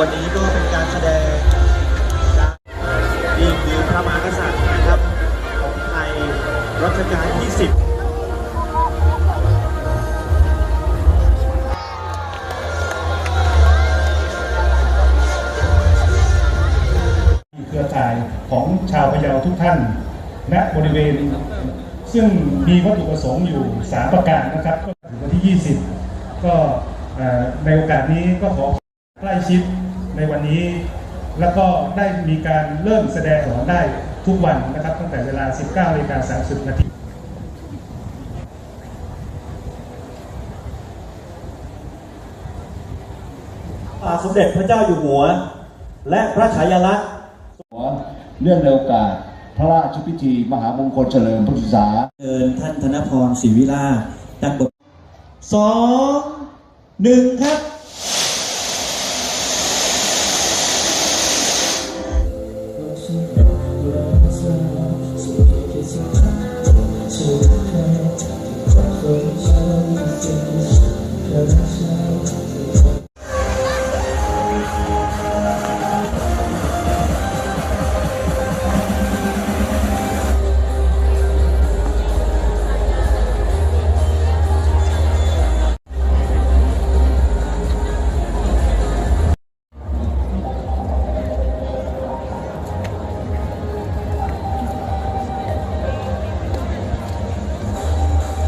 วันนี้ก็เป็นการแสดงจากดีกรีพระมหากษัตริย์นะครับของไทยรัชกาลที่ 10เครือข่ายของชาวพะเยาทุกท่าน ณบริเวณ ซึ่งมีวัตถุประสงค์อยู่ 3 ประการนะครับ ก็ถึงวันที่ 20 ก็ในโอกาสนี้ก็ขอใกล้ชิด ในวันนี้ แล้วก็ได้มีการเริ่มแสดงสอนได้ทุกวันนะครับตั้งแต่เวลา 19นาฬิกา30 นาทีพระบาทสมเด็จพระเจ้าอยู่หัว และพระฉายาลักษณ์เนื่องในโอกาสพระราชพิธี มหามงคลเฉลิมพระชนมพรรษาเชิญท่านธนพรศรีวิลาศดังบทสองหนึ่งครับ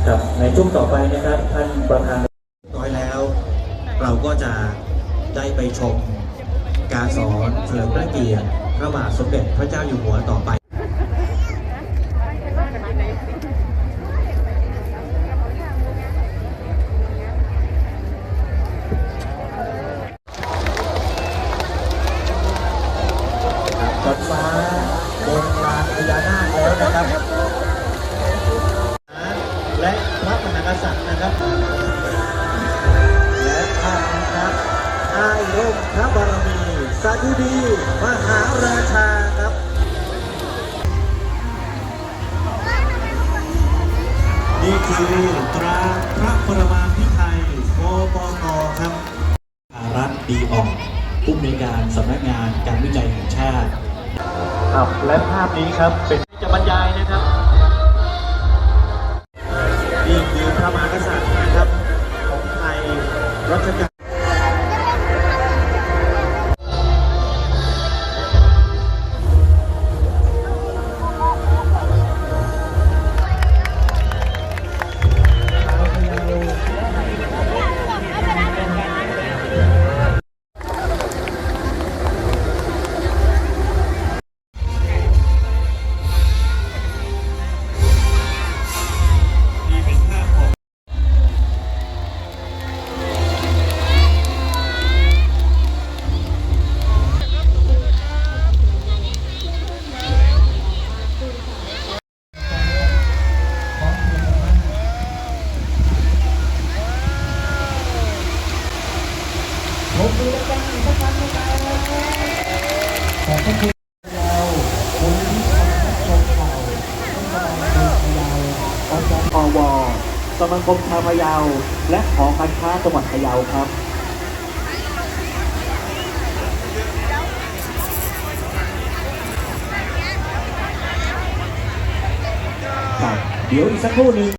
ครับในช่วงต่อไปนะครับท่านประธานน้อยแล้ว เราก็จะได้ไปชมการสอนเฉลิมพระเกียรติพระบาทสมเด็จพระเจ้าอยู่หัวต่อไปจดฟ้าบนลานพญานาคแล้วนะครับ สาธุดีมหาราชาครับ นี่คือตราพระปรมาภิไธยปปกครับอารัตดีอองผู้อำนการสำนักงานการวิจัยแห่งชาติครับและภาพนี้ครับเป็นจะบรรยายนะครับ นี่คือพระมหากษัตริย์นะครับของไทยรัชกาล อวสมาคมชาวพะเยาและหอการค้าจังหวัดพะเยาครับครับเดี๋ยวอีกสักครู่นึง